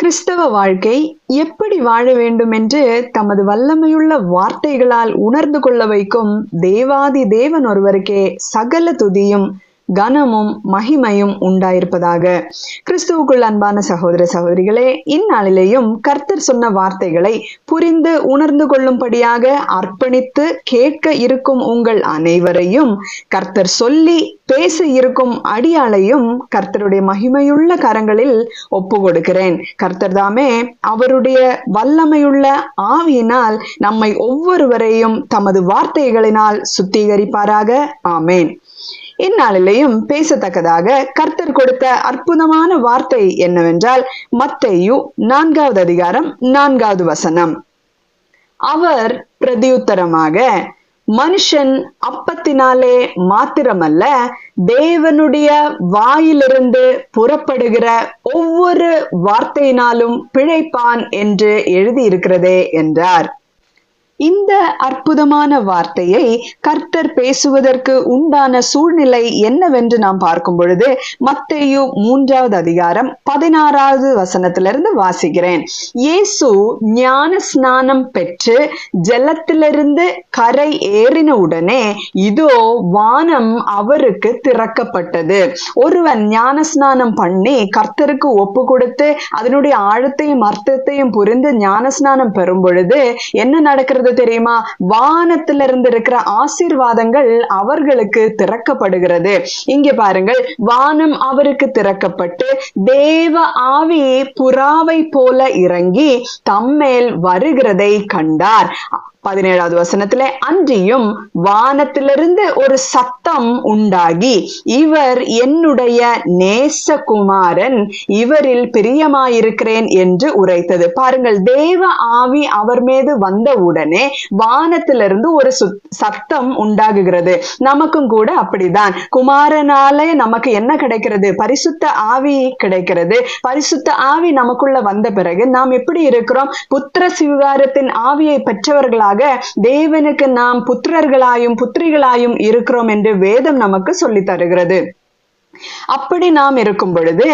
கிறிஸ்தவ வாழ்க்கை எப்படி வாழ வேண்டும் என்று தமது வல்லமையுள்ள வார்த்தைகளால் உணர்ந்து கொள்ள வைக்கும் தேவாதி தேவன் ஒருவருக்கே சகல துதியும் கனமும் மகிமையும் உண்டாயிருப்பதாக. கிறிஸ்துவுக்குள் அன்பான சகோதர சகோதரிகளே இந்நாளிலேயும் கர்த்தர் சொன்ன வார்த்தைகளை புரிந்து உணர்ந்து கொள்ளும்படியாக அர்ப்பணித்து கேட்க இருக்கும் உங்கள் அனைவரையும் கர்த்தர் சொல்லி பேச இருக்கும் அடியாளையும் கர்த்தருடைய மகிமையுள்ள கரங்களில் ஒப்பு கொடுக்கிறேன் கர்த்தர் தாமே அவருடைய வல்லமையுள்ள ஆவியினால் நம்மை ஒவ்வொருவரையும் தமது வார்த்தைகளினால் சுத்திகரிப்பாராக. ஆமேன். இந்நாளிலேயும் பேசத்தக்கதாக கர்த்தர் கொடுத்த அற்புதமான வார்த்தை என்னவென்றால் மத்தையு நான்காவது அதிகாரம் நான்காவது வசனம். அவர் பிரதியுத்தரமாக மனுஷன் அப்பத்தினாலே மாத்திரமல்ல தேவனுடைய வாயிலிருந்து புறப்படுகிற ஒவ்வொரு வார்த்தையினாலும் பிழைப்பான் என்று எழுதியிருக்கிறதே என்றார். இந்த அற்புதமான வார்த்தையை கர்த்தர் பேசுவதற்கு உண்டான சூழ்நிலை என்னவென்று நாம் பார்க்கும் பொழுது மத்தேயு மூன்றாவது அதிகாரம் பதினாறாவது வசனத்திலிருந்து வாசிக்கிறேன். இயேசு ஞான ஸ்நானம் பெற்று ஜலத்திலிருந்து கரை ஏறின உடனே இதோ வானம் அவருக்கு திறக்கப்பட்டது. ஒருவன் ஞான ஸ்நானம் பண்ணி கர்த்தருக்கு ஒப்பு கொடுத்து அதனுடைய ஆழத்தையும் அர்த்தத்தையும் புரிந்து ஞான ஸ்நானம் பெறும் பொழுது என்ன நடக்கிறது தெரியுமா? வானத்திலிருந்து இருக்கிற ஆசீர்வாதங்கள் அவர்களுக்கு திறக்கப்படுகிறது. இங்க பாருங்கள் வானம் அவருக்கு திறக்கப்பட்டு தேவ ஆவி புறாவை போல இறங்கி தம்மேல் வருகிறதை கண்டார். பதினேழாவது வசனத்துல அன்றியும் வானத்திலிருந்து ஒரு சத்தம் உண்டாகி இவர் என்னுடைய நேசகுமாரன் இவரில் பிரியமாயிருக்கிறேன் என்று உரைத்தது. பாருங்கள் தேவ ஆவி அவர் மீது வந்தவுடனே வானத்திலிருந்து ஒரு சத்தம் உண்டாகுகிறது. நமக்கும் கூட அப்படிதான். குமாரனாலே நமக்கு என்ன கிடைக்கிறது? பரிசுத்த ஆவி கிடைக்கிறது. பரிசுத்த ஆவி நமக்குள்ள வந்த பிறகு நாம் எப்படி இருக்கிறோம்? புத்திர சிவகாரத்தின் ஆவியை பெற்றவர்களாக தேவனுக்கு நாம் புத்திரர்களாயும் புத்திரிகளாயும் இருக்கிறோம் என்று வேதம் நமக்கு சொல்லி தருகிறது. அப்படி நாம் இருக்கும் பொழுது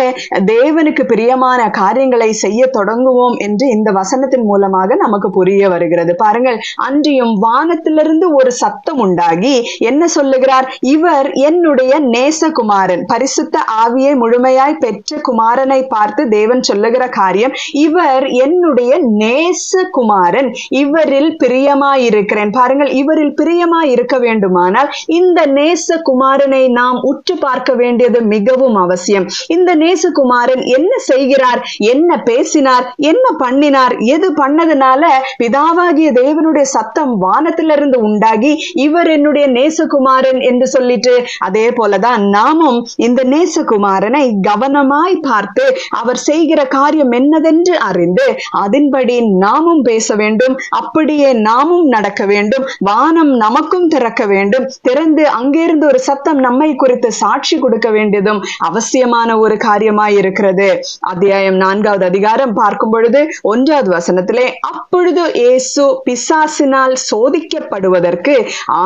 தேவனுக்கு பிரியமான காரியங்களை செய்ய தொடங்குவோம் என்று இந்த வசனத்தின் மூலமாக நமக்கு புரிய வருகிறது. பாருங்கள் அன்றியும் வானத்திலிருந்து ஒரு சத்தம் உண்டாகி என்ன சொல்லுகிறார்? இவர் என்னுடைய நேசகுமாரன் பரிசுத்த ஆவியை முழுமையாய் பெற்ற குமாரனை பார்த்து தேவன் சொல்லுகிற காரியம் இவர் என்னுடைய நேசகுமாரன் இவரில் பிரியமாயிருக்கிறேன். பாருங்கள் இவரில் பிரியமாய் இருக்க வேண்டுமானால் இந்த நேசகுமாரனை நாம் உற்று பார்க்க வேண்டியது மிகவும் அவசியம். இந்த நேசகுமாரன் என்ன செய்கிறார்? என்ன பேசினார்? என்ன பண்ணினார்? எது பண்ணதுனால பிதாவாகிய தேவனுடைய சத்தம் வானத்திலிருந்து உண்டாகி இவர் என்னுடைய நேசகுமாரன் என்று சொல்லிட்டு அதே போலதான் நாமும் இந்த நேசகுமாரனை கவனமாய் பார்த்து அவர் செய்கிற காரியம் என்னதென்று அறிந்து அதன்படி நாமும் பேச வேண்டும். அப்படியே நாமும் நடக்க வேண்டும். வானம் நமக்கும் திறக்க வேண்டும். திறந்து அங்கிருந்து ஒரு சத்தம் நம்மை குறித்து சாட்சி கொடுக்க வேண்டியதும் அவசியமான ஒரு காரியமாய் இருக்கிறது அத்தியாயம் நான்காவது அதிகாரம் பார்க்கும் பொழுது ஒன்றாவது வசனத்திலே அப்பொழுது இயேசு பிசாசினால் சோதிக்கப்படுவதற்கு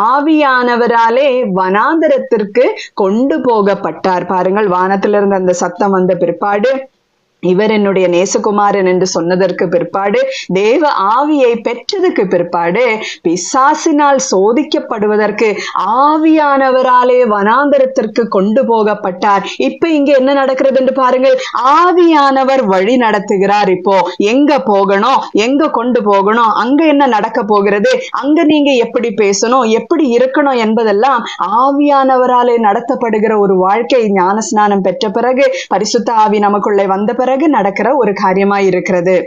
ஆவியானவராலே வனாந்தரத்திற்கு கொண்டு போகப்பட்டார். பாருங்கள் வானத்திலிருந்து அந்த சத்தம் வந்த பிற்பாடு இவர் என்னுடைய நேசகுமாரன் என்று சொன்னதற்கு பிற்பாடு தேவ ஆவியை பெற்றதுக்கு பிற்பாடு பிசாசினால் சோதிக்கப்படுவதற்கு ஆவியானவராலே வனாந்தரத்திற்கு கொண்டு போகப்பட்டார். இப்ப இங்க என்ன நடக்கிறது என்று பாருங்கள். ஆவியானவர் வழி நடத்துகிறார் இப்போ. எங்க போகணும்? எங்க கொண்டு போகணும்? அங்க என்ன நடக்க போகிறது? அங்க நீங்க எப்படி பேசணும்? எப்படி இருக்கணும் என்பதெல்லாம் ஆவியானவராலே நடத்தப்படுகிற ஒரு வாழ்க்கை ஞான ஸ்நானம் பெற்ற பிறகு பரிசுத்த ஆவி நமக்குள்ளே வந்த பிறகு பிறகு நடக்கிற ஒரு காரியமாய் இருக்கிறது.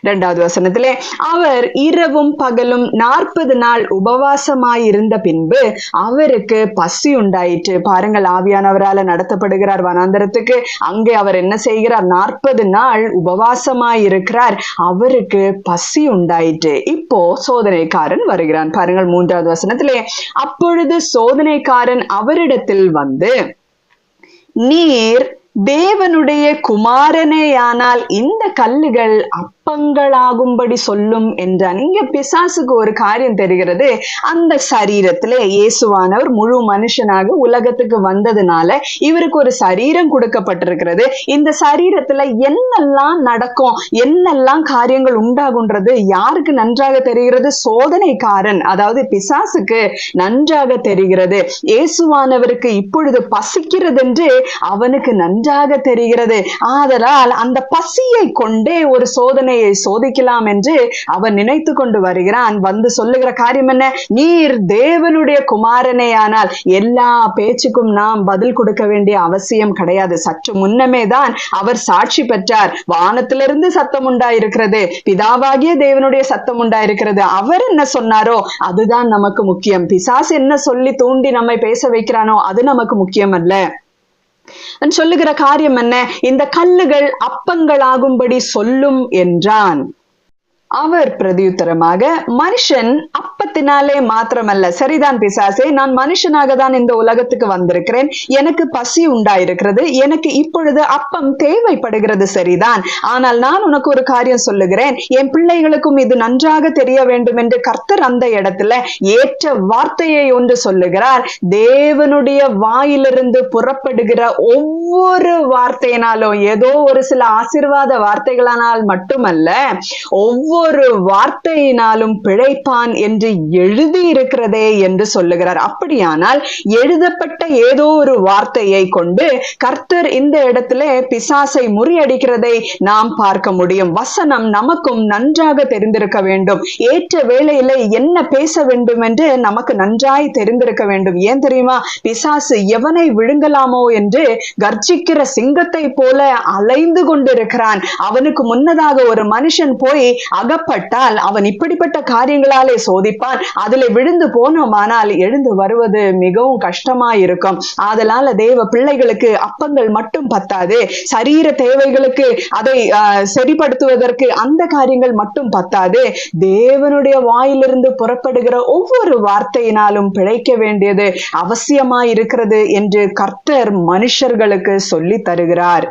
இரண்டாவது வசனத்திலே அவர் இரவும் பகலும் நாற்பது நாள் உபவாசமாயிருந்த பின்பு அவருக்கு பசி உண்டாயிற்று. பாருங்கள் ஆவியானவரால் நடத்தப்படுகிறார் வனாந்தரத்துக்கு. அங்கே அவர் என்ன செய்கிறார்? நாற்பது நாள் உபவாசமாயிருக்கிறார் அவருக்கு பசி உண்டாயிற்று. இப்போ சோதனைக்காரன் வருகிறான். பாருங்கள் மூன்றாவது வசனத்திலே அப்பொழுது சோதனைக்காரன் அவரிடத்தில் வந்து நீர் தேவனுடைய குமாரனேயானால் இந்த கல்லுகள் சர்ப்பங்களாகும்படி சொல்லும் என்றான். இங்க பிசாசுக்கு ஒரு காரியம் தெரிகிறது. அந்த சரீரத்திலே இயேசுவானவர் முழு மனுஷனாக உலகத்துக்கு வந்ததுனால இவருக்கு ஒரு சரீரம் கொடுக்கப்பட்டிருக்கிறது. இந்த சரீரத்துல என்னெல்லாம் நடக்கும் என்னெல்லாம் காரியங்கள் உண்டாகுன்றது யாருக்கு நன்றாக தெரிகிறது? சோதனைக்காரன் அதாவது பிசாசுக்கு நன்றாக தெரிகிறது. இயேசுவானவருக்கு இப்பொழுது பசிக்கிறது என்று அவனுக்கு நன்றாக தெரிகிறது. ஆதலால் அந்த பசியை கொண்டே ஒரு சோதனை சோதனையை சோதிக்கலாம் என்று அவன் நினைத்து கொண்டு வருகிறான். வந்து சொல்லுகிற காரியம் என்ன? நீர் தேவனுடைய குமாரனே ஆனால் எல்லா பேச்சுக்கும் நாம் பதில் கொடுக்க வேண்டிய அவசியம் கிடையாது. சற்று முன்னமே தான் அவர் சாட்சி பெற்றார். வானத்திலிருந்து சத்தம் உண்டாயிருக்கிறது. பிதாவாகிய தேவனுடைய சத்தம் உண்டாயிருக்கிறது. அவர் என்ன சொன்னாரோ அதுதான் நமக்கு முக்கியம். பிசாஸ் என்ன சொல்லி தூண்டி நம்மை பேச வைக்கிறானோ அது நமக்கு முக்கியம் அல்ல சொல்லுகிற காரியம் என்ன? இந்த கல்லுகள் அப்பங்களாகும்படி சொல்லும் என்றான். அவர் பிரதியுத்தரமாக மனுஷன் அப்பத்தினாலே மாத்திரமல்ல. சரிதான் பிசாசே நான் மனுஷனாக தான் இந்த உலகத்துக்கு வந்திருக்கிறேன். எனக்கு பசி உண்டாயிருக்கிறது. எனக்கு இப்பொழுது அப்பம் தேவைப்படுகிறது. சரிதான். ஆனால் நான் உனக்கு ஒரு காரியம் சொல்லுகிறேன். என் பிள்ளைகளுக்கும் இது நன்றாக தெரிய வேண்டும் என்று கர்த்தர் அந்த இடத்துல ஏற்ற வார்த்தையை ஒன்று சொல்லுகிறார். தேவனுடைய வாயிலிருந்து புறப்படுகிற ஒவ்வொரு வார்த்தையினாலும் ஏதோ ஒரு சில ஆசிர்வாத வார்த்தைகளானால் மட்டுமல்ல ஒவ்வொரு ஒவ்வொரு வார்த்தையினாலும் பிழைப்பான் என்று எழுதி இருக்கிறதே என்று சொல்லுகிறார். அப்படியானால் எழுதப்பட்ட ஏதோ ஒரு வார்த்தையை கொண்டு கர்த்தர் இந்த இடத்துல பிசாசை முறியடிக்கிறதை நாம் பார்க்க முடியும். வசனம் நமக்கும் நன்றாக தெரிந்திருக்க வேண்டும். ஏற்ற வேளையில என்ன பேச வேண்டும் என்று நமக்கு நன்றாய் தெரிந்திருக்க வேண்டும். ஏன் தெரியுமா? பிசாசு எவனை விழுங்கலாமோ என்று கர்ஜிக்கிற சிங்கத்தை போல அலைந்து கொண்டிருக்கிறான். அவனுக்கு முன்னதாக ஒரு மனுஷன் போய் அக அகப்பட்டால் அவன் இப்படிப்பட்ட காரியங்களாலே சோதிப்பான். அதில் விழுந்து போனோமானால் எழுந்து வருவது மிகவும் கஷ்டமா இருக்கும் தேவ பிள்ளைகளுக்கு அப்பங்கள் மட்டும் பத்தாது. சரீர தேவைகளுக்கு அதை ஆஹ், சரிப்படுத்துவதற்கு அந்த காரியங்கள் மட்டும் பத்தாது. தேவனுடைய வாயிலிருந்து புறப்படுகிற ஒவ்வொரு வார்த்தையினாலும் பிழைக்க வேண்டியது அவசியமா இருக்கிறது என்று கர்த்தர் மனுஷர்களுக்கு சொல்லி தருகிறார்.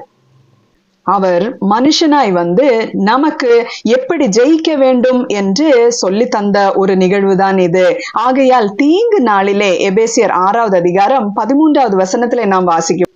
அவர் மனுஷனாய் வந்து நமக்கு எப்படி ஜெயிக்க வேண்டும் என்று சொல்லி தந்த ஒரு நிகழ்வுதான் இது. ஆகையால் தீங்கு நாளிலே எபேசியர் ஆறாவது அதிகாரம் பதிமூன்றாவது வசனத்திலே நாம் வாசிக்கிறோம்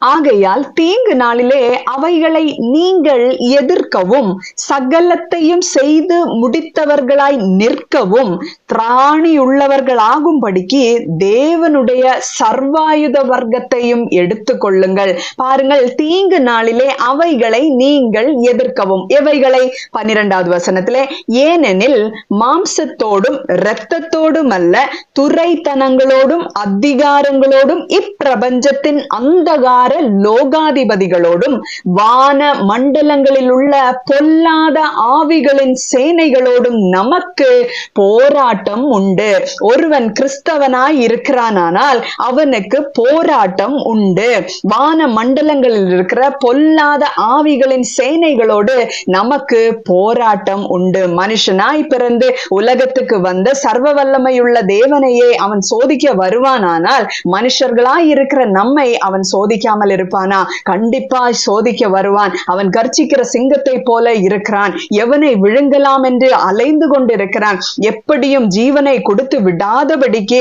ஆகையால் தீங்கு நாளிலே அவைகளை நீங்கள் எதிர்க்கவும் சகலத்தையும் செய்து முடித்தவர்களாய் நிற்கவும் திராணியுள்ளவர்களாகும்படிக்கு தேவனுடைய சர்வாயுத வர்க்கத்தையும் எடுத்துக்கொள்ளுங்கள் பாருங்கள் தீங்கு நாளிலே அவைகளை நீங்கள் எதிர்க்கவும். எவைகளை? பன்னிரெண்டாவது வசனத்திலே ஏனெனில் மாம்சத்தோடும் இரத்தத்தோடும் அல்ல துறைத்தனங்களோடும் அதிகாரங்களோடும் இப்பிரபஞ்சத்தின் அந்தகார லோகாதிபதிகளோடும் வான மண்டலங்களில் உள்ள பொல்லாத ஆவிகளின் சேனைகளோடும் நமக்கு போராட்டம் உண்டு. ஒருவன் கிறிஸ்தவனாய் இருக்கிறானால் அவனுக்கு போராட்டம் உண்டு. வான மண்டலங்களில் இருக்கிற பொல்லாத ஆவிகளின் சேனைகளோடு நமக்கு போராட்டம் உண்டு. மனுஷனாய் பிறந்து உலகத்துக்கு வந்த சர்வ வல்லமையுள்ள தேவனையே அவன் சோதிக்க வருவானானால் மனுஷர்களாய் இருக்கிற நம்மை அவன் சோதிக்காம இல்லாமல் இருப்பானா? கண்டிப்பாய் சோதிக்க வருவான். அவன் கர்ச்சிக்கிற சிங்கத்தை போல இருக்கிறான். எவனை விழுங்கலாம் என்று அலைந்து கொண்டிருக்கிறான். எப்படியும் ஜீவனை கொடுத்து விடாதபடிக்கு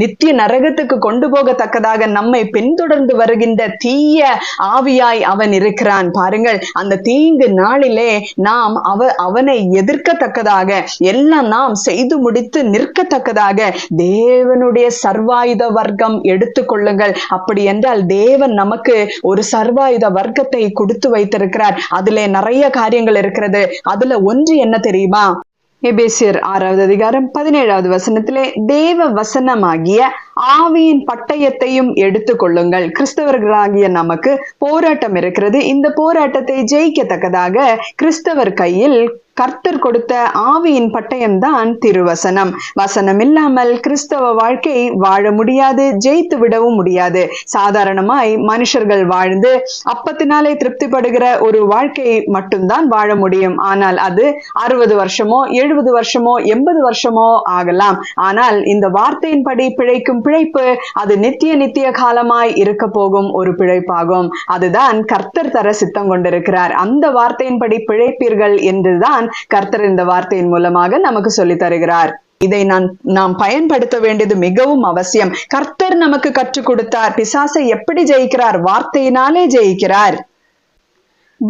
நித்திய நரகத்துக்கு கொண்டு போகத்தக்கதாக நம்மை பின்தொடர்ந்து வருகின்ற தீய ஆவியாய் அவன் இருக்கிறான். பாருங்கள் அந்த தீங்கு நாளிலே நாம் அவ அவனை எதிர்க்கத்தக்கதாக எல்லாம் நாம் செய்து முடித்து நிற்கத்தக்கதாக தேவனுடைய சர்வாயுத வர்க்கம் எடுத்துக்கொள்ளுங்கள் அப்படி என்றால் தேவன் நமக்கு ஒரு சர்வாயுத வர்க்கத்தை கொடுத்து வைத்திருக்கிறார். அதுல நிறைய காரியங்கள் இருக்கிறது. அதுல ஒன்று என்ன தெரியுமா? எபேசியர் ஆறாவது அதிகாரம் பதினேழாவது வசனத்திலே தேவ வசனமாகிய ஆவியின் பட்டயத்தையும் எடுத்துக்கொள்ளுங்கள் கிறிஸ்தவர்களாகிய நமக்கு போராட்டம் இருக்கிறது. இந்த போராட்டத்தை ஜெயிக்கத்தக்கதாக கிறிஸ்தவர் கையில் கர்த்தர் கொடுத்த ஆவியின் பட்டயம்தான் திருவசனம். வசனம் இல்லாமல் கிறிஸ்தவ வாழ்க்கை வாழ முடியாது ஜெயித்து விடவும் முடியாது. சாதாரணமாய் மனுஷர்கள் வாழ்ந்து அப்பத்தினாலே திருப்திப்படுகிற ஒரு வாழ்க்கை மட்டும்தான் வாழ முடியும். ஆனால் அது அறுபது வருஷமோ எழுபது வருஷமோ எண்பது வருஷமோ ஆகலாம். ஆனால் இந்த வார்த்தையின்படி பிழைக்கும் பிழைப்பு அது நித்திய நித்திய காலமாய் இருக்க போகும் ஒரு பிழைப்பாகும். அதுதான் கர்த்தர் தர சித்தம் கொண்டிருக்கிறார். அந்த வார்த்தையின்படி பிழைப்பீர்கள் என்றுதான் கர்த்தர் இந்த வார்த்தையின் மூலமாக நமக்கு சொல்லி தருகிறார். இதை நான் நாம் பயன்படுத்த வேண்டியது மிகவும் அவசியம். கர்த்தர் நமக்கு கற்றுக் கொடுத்தார். பிசாசை எப்படி ஜெயிக்கிறார்? வார்த்தையினாலே ஜெயிக்கிறார்.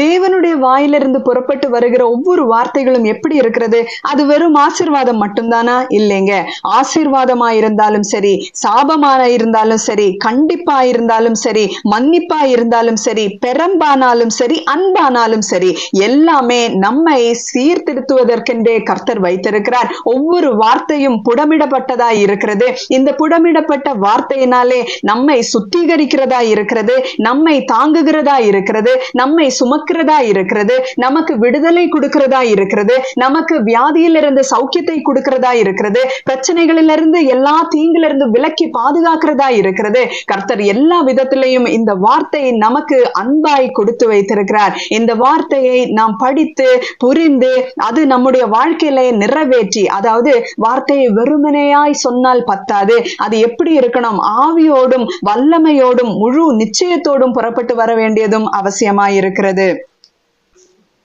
தேவனுடைய வாயிலிருந்து புறப்பட்டு வருகிற ஒவ்வொரு வார்த்தைகளும் எப்படி இருக்கிறது? அது வெறும் ஆசிர்வாதம் மட்டும்தானா? இல்லைங்க. ஆசிர்வாதமா இருந்தாலும் சரி சாபமான இருந்தாலும் சரி கண்டிப்பா இருந்தாலும் சரி மன்னிப்பா இருந்தாலும் சரி பெரம்பானாலும் சரி அன்பானாலும் சரி எல்லாமே நம்மை சீர்திருத்துவதற்கென்றே கர்த்தர் வைத்திருக்கிறார். ஒவ்வொரு வார்த்தையும் புடமிடப்பட்டதா இருக்கிறது. இந்த புடமிடப்பட்ட வார்த்தையினாலே நம்மை சுத்திகரிக்கிறதா இருக்கிறது. நம்மை தாங்குகிறதா இருக்கிறது. நம்மை சுமக்கிறதா இருக்கிறது? நமக்கு விடுதலை கொடுக்கிறதா இருக்கிறது? நமக்கு வியாதியிலிருந்து சௌக்கியத்தை கொடுக்கிறதா இருக்கிறது? பிரச்சனைகளிலிருந்து எல்லா தீங்கிலிருந்து விலக்கி பாதுகாக்கிறதா இருக்கிறது? கர்த்தர் எல்லா விதத்திலையும் இந்த வார்த்தை நமக்கு அன்பாய் கொடுத்து வைத்திருக்கிறார். இந்த வார்த்தையை நாம் படித்து புரிந்து அது நம்முடைய வாழ்க்கையில நிறைவேற்றி அதாவது வார்த்தையை வெறுமனையாய் சொன்னால் பத்தாது. அது எப்படி இருக்கணும்? ஆவியோடும் வல்லமையோடும் முழு நிச்சயத்தோடும் புறப்பட்டு வர வேண்டியதும் அவசியமாயிருக்கிறது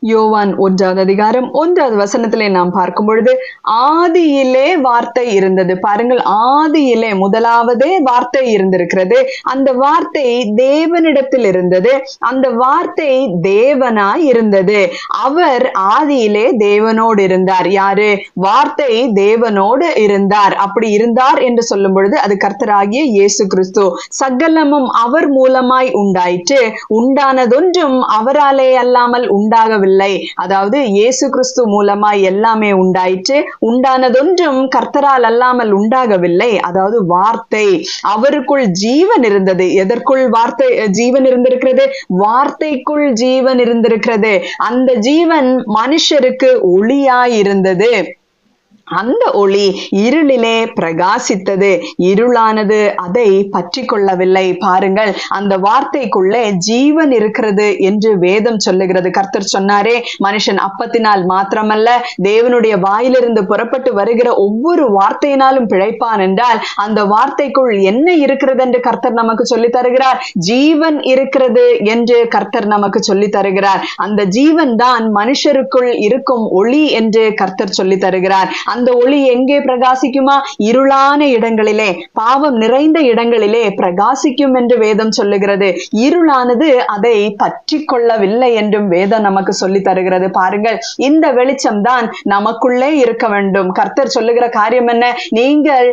யோவான் ஒன்றாவது அதிகாரம் ஒன்றாவது வசனத்திலே நாம் பார்க்கும் பொழுது ஆதியிலே வார்த்தை இருந்தது. பாருங்கள் ஆதியிலே முதலாவதே வார்த்தை இருந்திருக்கிறது. அந்த வார்த்தை தேவனிடத்தில் இருந்தது. அந்த வார்த்தை தேவனாய் இருந்தது. அவர் ஆதியிலே தேவனோடு இருந்தார். யாரு? வார்த்தை தேவனோடு இருந்தார். அப்படி இருந்தார் என்று சொல்லும் பொழுது அது கர்த்தராகிய இயேசு கிறிஸ்து. சகலமும் அவர் மூலமாய் உண்டாயிற்று. உண்டானதொன்றும் அவராலே அல்லாமல் உண்டாகவில்லை. அதாவது இயேசு கிறிஸ்து மூலமா எல்லாமே உண்டாயிற்று. உண்டானதொன்றும் கர்த்தரால் அல்லாமல் உண்டாகவில்லை. அதாவது வார்த்தை. அவருக்குள் ஜீவன் இருந்தது. எதற்குள் வார்த்தை ஜீவன் இருந்திருக்கிறது? வார்த்தைக்குள் ஜீவன் இருந்திருக்கிறது. அந்த ஜீவன் மனுஷருக்கு ஒளியாய் இருந்தது. அந்த ஒளி இருளிலே பிரகாசித்தது இருளானது அதை பற்றி கொள்ளவில்லை பாருங்கள் அந்த வார்த்தைக்குள்ளே ஜீவன் இருக்கிறது என்று வேதம் சொல்லுகிறது. கர்த்தர் சொன்னாரே மனுஷன் அப்பத்தினால் மாத்திரமல்ல தேவனுடைய வாயிலிருந்து புறப்பட்டு வருகிற ஒவ்வொரு வார்த்தையினாலும் பிழைப்பான் என்றால் அந்த வார்த்தைக்குள் என்ன இருக்கிறது என்று கர்த்தர் நமக்கு சொல்லி தருகிறார்? ஜீவன் இருக்கிறது என்று கர்த்தர் நமக்கு சொல்லி தருகிறார். அந்த ஜீவன் தான் மனுஷருக்குள் இருக்கும் ஒளி என்று கர்த்தர் சொல்லி தருகிறார். அந்த ஒளி எங்கே பிரகாசிக்குமா? இருளான இடங்களிலே பாவம் நிறைந்த இடங்களிலே பிரகாசிக்கும் என்று வேதம் சொல்லுகிறது. இருளானது அதை பற்றி கொள்ளவில்லை என்றும் வேதம் நமக்கு சொல்லி தருகிறது. பாருங்கள் இந்த வெளிச்சம் தான் நமக்குள்ளே இருக்க வேண்டும். கர்த்தர் சொல்லுகிற காரியம் என்ன? நீங்கள்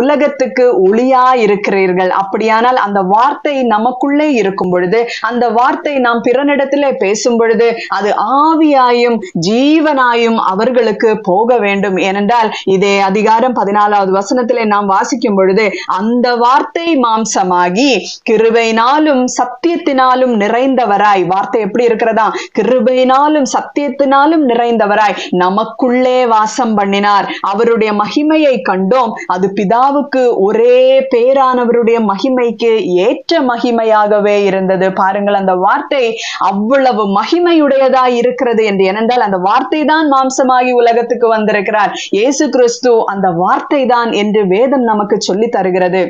உலகத்துக்கு ஒளியா இருக்கிறீர்கள் அப்படியானால் அந்த வார்த்தை நமக்குள்ளே இருக்கும் பொழுது அந்த வார்த்தை நாம் பிறனிடத்திலே பேசும் பொழுது அது ஆவியாயும் ஜீவனாயும் அவர்களுக்கு போக வேண்டும் என ஏனென்றால் இதே அதிகாரம் பதினாலாவது வசனத்திலே நாம் வாசிக்கும் பொழுது அந்த வார்த்தை மாம்சமாகி கிருபையினாலும் சத்தியத்தினாலும் நிறைந்தவராய். வார்த்தை எப்படி இருக்கிறதா? கிருபையினாலும் சத்தியத்தினாலும் நிறைந்தவராய். நமக்குள்ளே வாசம் பண்ணினார். அவருடைய மகிமையை கண்டோம். அது பிதாவுக்கு ஒரே பேரானவருடைய மகிமைக்கு ஏற்ற மகிமையாகவே இருந்தது. பாருங்கள் அந்த வார்த்தை அவ்வளவு மகிமையுடையதாய் இருக்கிறது என்று. ஏனென்றால் அந்த வார்த்தை தான் மாம்சமாகி உலகத்துக்கு வந்திருக்கிறார். இயேசு கிறிஸ்து அந்த வார்த்தை தான் என்று வேதம் நமக்கு சொல்லி தருகிறது.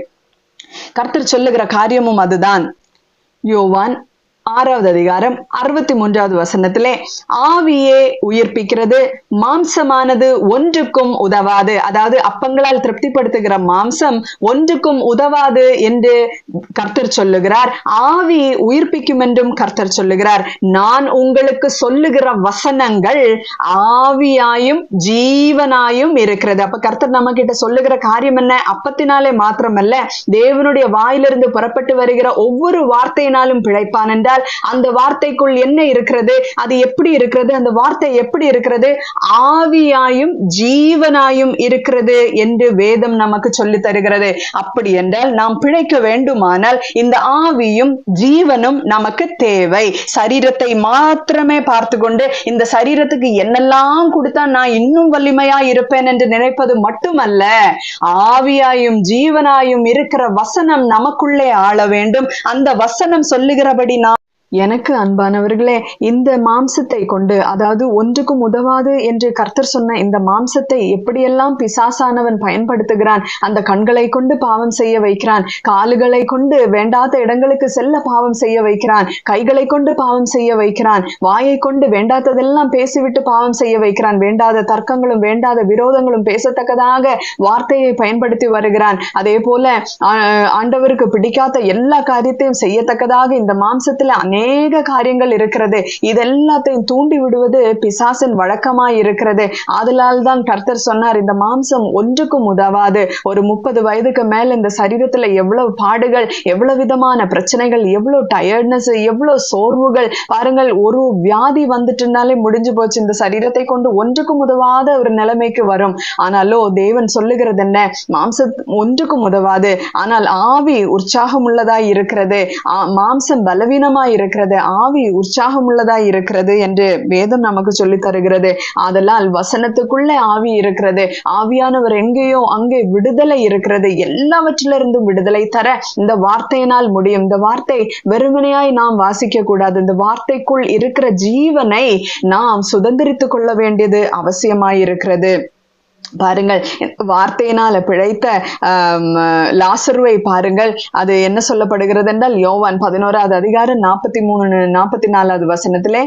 கர்த்தர் சொல்லுகிற காரியமும் அதுதான். யோவான் ஆறாவது அதிகாரம் அறுபத்தி மூன்றாவது வசனத்திலே ஆவியே உயிர்ப்பிக்கிறது மாம்சமானது ஒன்றுக்கும் உதவாது. அதாவது அப்பங்களால் திருப்திப்படுத்துகிற மாம்சம் ஒன்றுக்கும் உதவாது என்று கர்த்தர் சொல்லுகிறார். ஆவி உயிர்ப்பிக்கும் என்றும் கர்த்தர் சொல்லுகிறார். நான் உங்களுக்கு சொல்லுகிற வசனங்கள் ஆவியாயும் ஜீவனாயும் இருக்கிறது. அப்ப கர்த்தர் நம்ம கிட்ட சொல்லுகிற காரியம் என்ன? அப்பத்தினாலே மாத்திரமல்ல. தேவனுடைய வாயிலிருந்து புறப்பட்டு வருகிற ஒவ்வொரு வார்த்தையினாலும் பிழைப்பான் என்றால் அந்த வார்த்தைக்குள் என்ன இருக்கிறது? அது எப்படி இருக்கிறது? அந்த வார்த்தை எப்படி இருக்கிறது? ஆவியாயும் ஜீவனாயும் இருக்கிறது என்று வேதம் நமக்கு சொல்லி தருகிறது. அப்படி என்றால் நாம் பிழைக்க வேண்டுமானால் இந்த ஆவியும் ஜீவனும் நமக்கு தேவை. சரீரத்தை மாத்திரமே பார்த்து கொண்டு இந்த சரீரத்துக்கு என்னெல்லாம் கொடுத்தா நான் இன்னும் வலிமையா இருப்பேன் என்று நினைப்பது மட்டுமல்ல ஆவியாயும் ஜீவனாயும் இருக்கிற வசனம் நமக்குள்ளே ஆள வேண்டும். அந்த வசனம் சொல்லுகிறபடி நான் எனக்கு அன்பானவர்களே இந்த மாம்சத்தை கொண்டு அதாவது ஒன்றுக்கும் உதவாது என்று கர்த்தர் சொன்ன இந்த மாம்சத்தை எப்படியெல்லாம் பிசாசானவன் பயன்படுத்துகிறான் அந்த கண்களை கொண்டு பாவம் செய்ய வைக்கிறான் கால்களை கொண்டு வேண்டாத இடங்களுக்கு செல்ல பாவம் செய்ய வைக்கிறான் கைகளை கொண்டு பாவம் செய்ய வைக்கிறான் வாயை கொண்டு வேண்டாததெல்லாம் பேசிவிட்டு பாவம் செய்ய வைக்கிறான் வேண்டாத தர்க்கங்களும் வேண்டாத விரோதங்களும் பேசத்தக்கதாக வார்த்தையை பயன்படுத்தி வருகிறான். அதே போல ஆண்டவருக்கு பிடிக்காத எல்லா காரியத்தையும் செய்யத்தக்கதாக இந்த மாம்சத்துல அநேக காரியங்கள் இருக்கிறது. இதெல்லாத்தையும் தூண்டி விடுவது பிசாசின் வழக்கமாய் இருக்கிறது. அதனால் தான் கர்த்தர் சொன்னார் இந்த மாம்சம் ஒன்றுக்கும் உதவாது. ஒரு முப்பது வயதுக்கு மேல இந்த சரீரத்துல எவ்வளவு பாடுகள் எவ்வளவு விதமான பிரச்சனைகள் எவ்வளவு டயர்ட்னஸ் எவ்வளவு சோர்வுகள். பாருங்கள் ஒரு வியாதி வந்துட்டுனாலே முடிஞ்சு போச்சு. இந்த சரீரத்தை கொண்டு ஒன்றுக்கும் உதவாத ஒரு நிலைமைக்கு வரும். ஆனாலோ தேவன் சொல்லுகிறது என்ன? மாம்ச ஒன்றுக்கும் உதவாது. ஆனால் ஆவி உற்சாகம் உள்ளதாய் இருக்கிறது மாம்சம் பலவீனமாய் இருக்கிறது ஆவி உற்சாகம் இருக்கிறது என்று வேதம் நமக்கு சொல்லி தருகிறது. அதனால் வசனத்துக்குள்ளே ஆவி இருக்கிறது ஆவியானவர் எங்கேயோ அங்கே விடுதலை இருக்கிறது எல்லாவற்றிலிருந்தும் விடுதலை தர இந்த வார்த்தையினால் முடியும். இந்த வார்த்தை வெறுமனையாய் நாம் வாசிக்க கூடாது. இந்த வார்த்தைக்குள் இருக்கிற ஜீவனை நாம் சுதந்திரித்துக் கொள்ள வேண்டியது அவசியமாயிருக்கிறது. பாருங்கள் வார்த்தையினால பிழைத்த லாசர்வை பாருங்கள். அது என்ன சொல்லப்படுகிறது என்றால் யோவான் பதினோராவது அதிகாரம் நாற்பத்தி மூணு நாற்பத்தி நாலாவது வசனத்திலே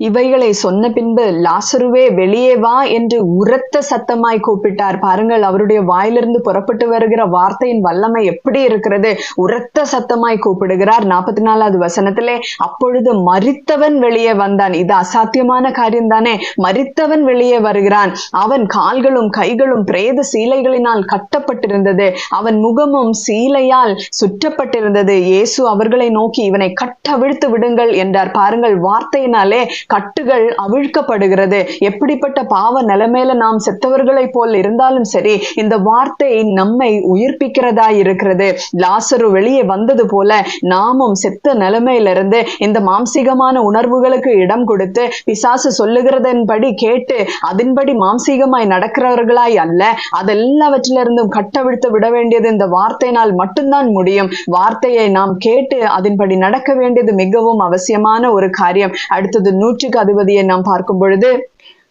இவைகளை சொன்ன பின்பு லாசருவே வெளியே வா என்று உரத்த சத்தமாய் கூப்பிட்டார். பாருங்கள் அவருடைய வாயிலிருந்து புறப்பட்டு வருகிற வார்த்தையின் வல்லமை எப்படி இருக்கிறது? உரத்த சத்தமாய் கூப்பிடுகிறார். நாற்பத்தி நாலாவது வசனத்திலே அப்பொழுது மரித்தவன் வெளியே வந்தான். இது அசாத்தியமான காரியம் தானே மரித்தவன் வெளியே வருகிறான். அவன் கால்களும் கைகளும் பிரேத சீலைகளினால் கட்டப்பட்டிருந்தது. அவன் முகமும் சீலையால் சுற்றப்பட்டிருந்தது. இயேசு அவர்களை நோக்கி இவனை கட்டவிழ்த்து விடுங்கள் என்றார். பாருங்கள் வார்த்தையினாலே கட்டுகள் அவிழ்க்கப்படுகிறது. எப்படிப்பட்ட பாவ நிலைமையில நாம் செத்தவர்களைப் போல் இருந்தாலும் சரி இந்த வார்த்தை நம்மை உயிர்ப்பிக்கிறதா இருக்கிறது. லாசரு வெளியே வந்தது போல நாமும் செத்த நிலைமையிலிருந்து இந்த மாம்சீகமான உணர்வுகளுக்கு இடம் கொடுத்து பிசாசு சொல்லுகிறதன்படி கேட்டு அதன்படி மாம்சீகமாய் நடக்கிறவர்களாய் அல்ல அதெல்லாவற்றிலிருந்தும் கட்டவிழ்த்து விட வேண்டியது இந்த வார்த்தையினால் மட்டும்தான் முடியும். வார்த்தையை நாம் கேட்டு அதன்படி நடக்க வேண்டியது மிகவும் அவசியமான ஒரு காரியம். அடுத்தது நூற்றுக்கு அதிபதியை நாம் பார்க்கும் பொழுது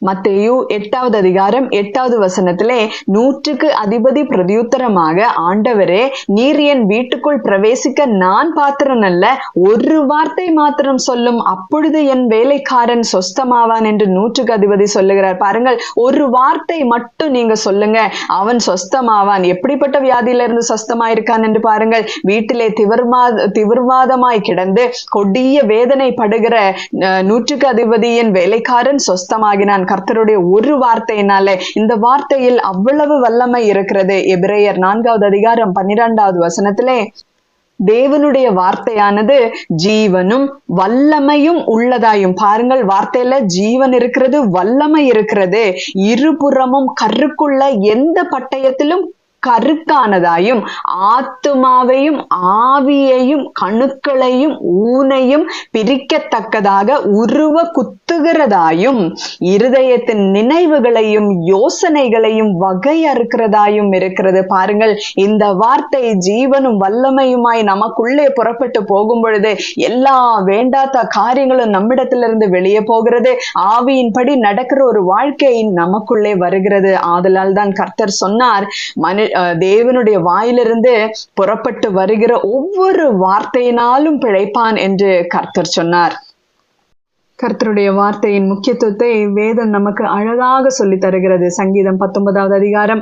மத்தேயு எட்டாவது அதிகாரம் எட்டாவது வசனத்திலே நூற்றுக்கு அதிபதி பிரதியுத்தரமாக ஆண்டவரே நீர் என் வீட்டுக்குள் பிரவேசிக்க நான் பாத்திரன் அல்ல ஒரு வார்த்தை மாத்திரம் சொல்லும் அப்பொழுது என் வேலைக்காரன் சொஸ்தமாவான் என்று நூற்றுக்கு அதிபதி சொல்லுகிறார். பாருங்கள் ஒரு வார்த்தை மட்டும் நீங்க சொல்லுங்க அவன் சொஸ்தமாவான் எப்படிப்பட்ட வியாதியில இருந்து சொஸ்தமாயிருக்கான் என்று பாருங்கள். வீட்டிலே திவர்மா திவர்வாதமாய் கிடந்து கொடிய வேதனை படுகிற அஹ், நூற்றுக்கு அதிபதியின் வேலைக்காரன் சொஸ்தமாகினான். கர்த்தருடைய ஒரு வார்த்தையினாலே இந்த வார்த்தையில் அவ்வளவு வல்லமை இருக்கிறது. எபிரேயர் நான்காவது அதிகாரம் பன்னிரெண்டாவது வசனத்திலே தேவனுடைய வார்த்தையானது ஜீவனும் வல்லமையும் உள்ளதாயும். பாருங்கள் வார்த்தையில ஜீவன் இருக்கிறது வல்லமை இருக்கிறது. இருபுறமும் கருக்குள்ள எந்த பட்டயத்திலும் கருக்கானதாயும் ஆத்துமாவையும் ஆவியையும் கணுக்களையும் ஊனையும் பிரிக்கத்தக்கதாக உருவ குத்துகிறதாயும் இருதயத்தின் நினைவுகளையும் யோசனைகளையும் வகையறுக்கிறதாயும் இருக்கிறது. பாருங்கள் இந்த வார்த்தை ஜீவனும் வல்லமையுமாய் நமக்குள்ளே புறப்பட்டு போகும் பொழுது எல்லா வேண்டாத காரியங்களும் நம்மிடத்திலிருந்து வெளியே போகிறது. ஆவியின்படி நடக்கிற ஒரு வாழ்க்கை நமக்குள்ளே வருகிறது. ஆதலால் தான் கர்த்தர் சொன்னார் மனு தேவனுடைய வாயிலிருந்து புறப்பட்டு வருகிற ஒவ்வொரு வார்த்தையினாலும் பிழைப்பான் என்று கர்த்தர் சொன்னார். கர்த்தருடைய வார்த்தையின் முக்கியத்துவத்தை வேதம் நமக்கு அழகாக சொல்லித் தருகிறது. சங்கீதம் பத்தொன்பதாவது அதிகாரம்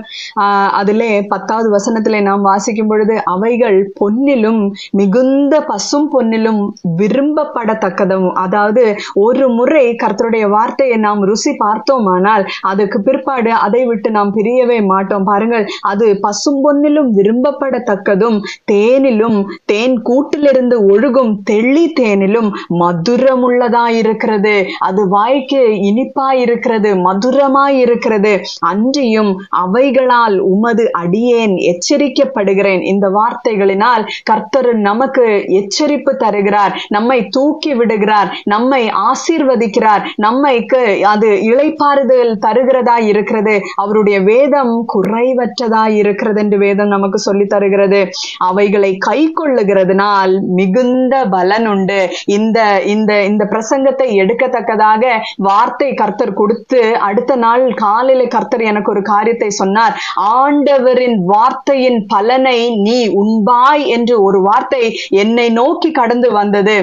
அதிலே பத்தாவது வசனத்திலே நாம் வாசிக்கும் பொழுது அவைகள் பொன்னிலும் மிகுந்த பசும் பொன்னிலும் விரும்பப்படத்தக்கதும். அதாவது ஒரு முறை கர்த்தருடைய வார்த்தையை நாம் ருசி பார்த்தோமானால் அதுக்கு பிற்பாடு அதை விட்டு நாம் பிரியவே மாட்டோம். பாருங்கள் அது பசும் பொன்னிலும் விரும்பப்படத்தக்கதும் தேனிலும் தேன் கூட்டிலிருந்து ஒழுகும் தெள்ளி தேனிலும் மதுரமுள்ளதாயிருக்க இருக்கிறது. அது வாய்க்கு இனிப்பாய் இருக்கிறது மதுரமாய் இருக்கிறது. அன்றியும் அவைகளால் உமது அடியேன் எச்சரிக்கப்படுகிறேன். இந்த வார்த்தைகளினால் கர்த்தர் நமக்கு எச்சரிப்பு தருகிறார் நம்மை தூக்கி விடுகிறார் நம்மை ஆசீர்வதிக்கிறார் நம்மைக்கு அது இழைப்பாறுதல் தருகிறதா இருக்கிறது. அவருடைய வேதம் குறைவற்றதா இருக்கிறது என்று வேதம் நமக்கு சொல்லி தருகிறது. அவைகளை கை கொள்ளுகிறதுனால் மிகுந்த பலன் உண்டு. இந்த இந்த இந்த பிரசங்கத்தை எடுக்கத்தக்கதாக வார்த்தை கர்த்தர் கொடுத்து அடுத்த நாள் காலையில கர்த்தர் எனக்கு ஒரு காரியத்தை சொன்னார். ஆண்டவரின் வார்த்தையின் பலனை நீ உண்பாய் என்று ஒரு வார்த்தை என்னை நோக்கி கடந்து வந்தது.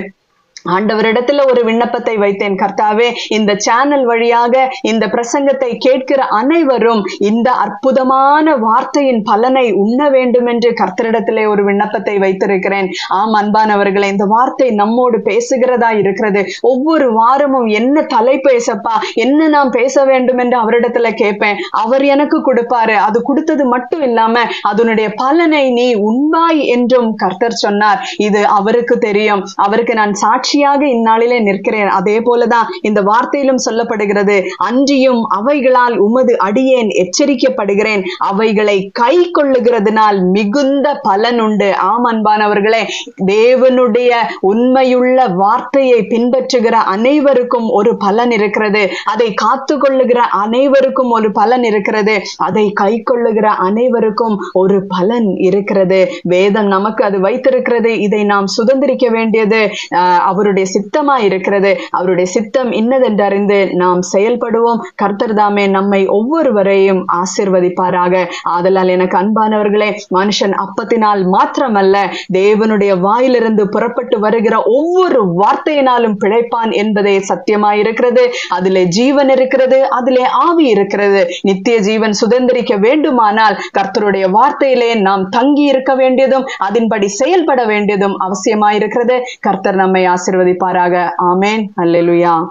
ஆண்டவரிடத்துல ஒரு விண்ணப்பத்தை வைத்தேன். கர்த்தாவே இந்த சேனல் வழியாக இந்த பிரசங்கத்தை கேட்கிற அனைவரும் இந்த அற்புதமான வார்த்தையின் பலனை உண்ண வேண்டும் என்று கர்த்தரிடத்திலே ஒரு விண்ணப்பத்தை வைத்திருக்கிறேன். ஆம் அன்பானவர்களே இந்த வார்த்தை நம்மோடு பேசுகிறதா இருக்கிறது? ஒவ்வொரு வாரமும் என்ன தலைப்பு ஏசப்பா என்ன நாம் பேச வேண்டும் என்று அவரிடத்துல கேட்பேன். அவர் எனக்கு கொடுப்பாரு. அது கொடுத்தது மட்டும் இல்லாம அதனுடைய பலனை நீ உண்பாய் என்றும் கர்த்தர் சொன்னார். இது அவருக்கு தெரியும். அவருக்கு நான் சாட்சி சாட்சியாக இந்நாளிலே நிற்கிறேன். அதே போலதான் இந்த வார்த்தையிலும் சொல்லப்படுகிறது அன்றியும் அவைகளால் உமது அடியேன் எச்சரிக்கப்படுகிறேன். அவைகளை கை கொள்ளுகிறதுனால் மிகுந்த பலன் உண்டு. ஆம் அன்பானவர்களே தேவனுடைய உண்மையுள்ள வார்த்தையை பின்பற்றுகிற அனைவருக்கும் ஒரு பலன் இருக்கிறது. அதை காத்து கொள்ளுகிற அனைவருக்கும் ஒரு பலன் இருக்கிறது. அதை கை கொள்ளுகிற அனைவருக்கும் ஒரு பலன் இருக்கிறது. வேதம் நமக்கு அது வைத்திருக்கிறது. இதை நாம் சுதந்திரிக்க வேண்டியது ஆஹ் அவருடைய சித்தமா இருக்கிறது. அவருடைய சித்தம் இன்னதென்று அறிந்து நாம் செயல்படுவோம். கர்த்தர் தாமே நம்மை ஒவ்வொருவரையும் ஆசிர்வதிப்பாராக. ஆதலால் எனக்கு அன்பானவர்களே மனுஷன் அப்பத்தினால் மாத்திரமல்ல தேவனுடைய வாயிலிருந்து புறப்பட்டு வருகிற ஒவ்வொரு வார்த்தையினாலும் பிழைப்பான் என்பதே சத்தியமாயிருக்கிறது. அதிலே ஜீவன் இருக்கிறது அதிலே ஆவி இருக்கிறது. நித்திய ஜீவன் சுதந்திரிக்க வேண்டுமானால் கர்த்தருடைய வார்த்தையிலே நாம் தங்கி இருக்க வேண்டியதும் அதன்படி செயல்பட வேண்டியதும் அவசியமாயிருக்கிறது. கர்த்தர் நம்மை ஆசிர்வதிப்பாராக. ஆமேன். அல்லேலுயா.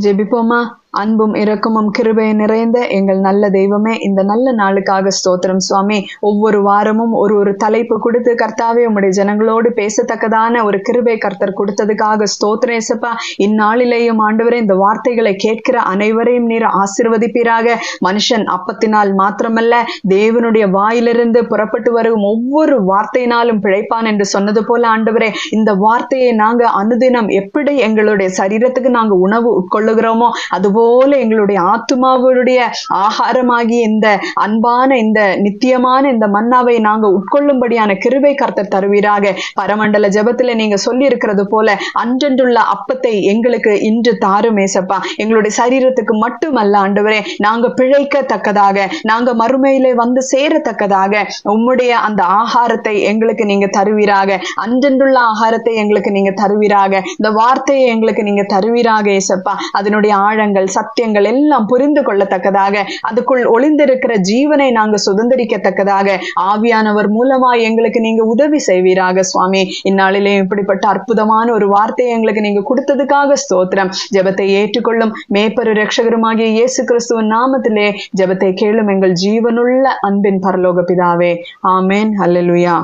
ஜெபிப்போமா? அன்பும் இரக்கமும் கிருபை நிறைந்த எங்கள் நல்ல தெய்வமே இந்த நல்ல நாளுக்காக ஸ்தோத்திரம் சுவாமி. ஒவ்வொரு வாரமும் ஒரு ஒரு தலைப்பு கொடுத்து கர்த்தாவே உம்முடைய ஜனங்களோடு பேசத்தக்கதான ஒரு கிருபை கர்த்தர் கொடுத்ததுக்காக ஸ்தோத்திரம் ஏசப்பா. இந்நாளிலேயும் ஆண்டவரே இந்த வார்த்தைகளை கேட்கிற அனைவரையும் நீர் ஆசிர்வதிப்பீராக. மனுஷன் அப்பத்தினால் மாத்திரமல்ல தேவனுடைய வாயிலிருந்து புறப்பட்டு வரும் ஒவ்வொரு வார்த்தையினாலும் பிழைப்பான் என்று சொன்னது போல ஆண்டவரே இந்த வார்த்தையை நாங்க அனுதினம் எப்படி எங்களுடைய சரீரத்துக்கு நாங்க உணவு உட்கொள்ளுகிறோமோ அதுபோல் போல எங்களுடைய ஆத்மாவுடைய ஆகாரமாகி இந்த அன்பான இந்த நித்தியமான இந்த மன்னாவை நாங்க உட்கொள்ளும்படியான கிருபை கர்த்தர் தருவீராக. பரமண்டல ஜெபத்துல நீங்க சொல்லி இருக்கிறது போல அன்றென்றுள்ள அப்பத்தை எங்களுக்கு இன்று தாரும் ஏசப்பா. எங்களுடைய சரீரத்துக்கு மட்டுமல்ல ஆண்டவரே நாங்க பிழைக்கத்தக்கதாக நாங்க மறுமையிலே வந்து சேரத்தக்கதாக உம்முடைய அந்த ஆகாரத்தை எங்களுக்கு நீங்க தருவீராக. அன்றென்றுள்ள ஆகாரத்தை எங்களுக்கு நீங்க தருவீராக. இந்த வார்த்தையை எங்களுக்கு நீங்க தருவீராக ஏசப்பா. அதனுடைய ஆழங்கள் சத்தியங்கள் எல்லாம் புரிந்து கொள்ளத்தக்கதாக அதுக்குள் ஒளிந்திருக்கிற ஜீவனை நாங்க சுதந்திரிக்கத்தக்கதாக ஆவியானவர் மூலமா எங்களுக்கு நீங்க உதவி செய்வீராக சுவாமி. இந்நாளிலே இப்படிப்பட்ட அற்புதமான ஒரு வார்த்தையை எங்களுக்கு நீங்க கொடுத்ததுக்காக ஸ்தோத்திரம். ஜெபத்தை ஏற்றுக்கொள்ளும் மேப்பரு ரட்சகருமாகிய இயேசு கிறிஸ்துவின் நாமத்திலே ஜெபத்தை கேளும் எங்கள் ஜீவனுள்ள அன்பின் பரலோக பிதாவே ஆமேன். அல்லலுயா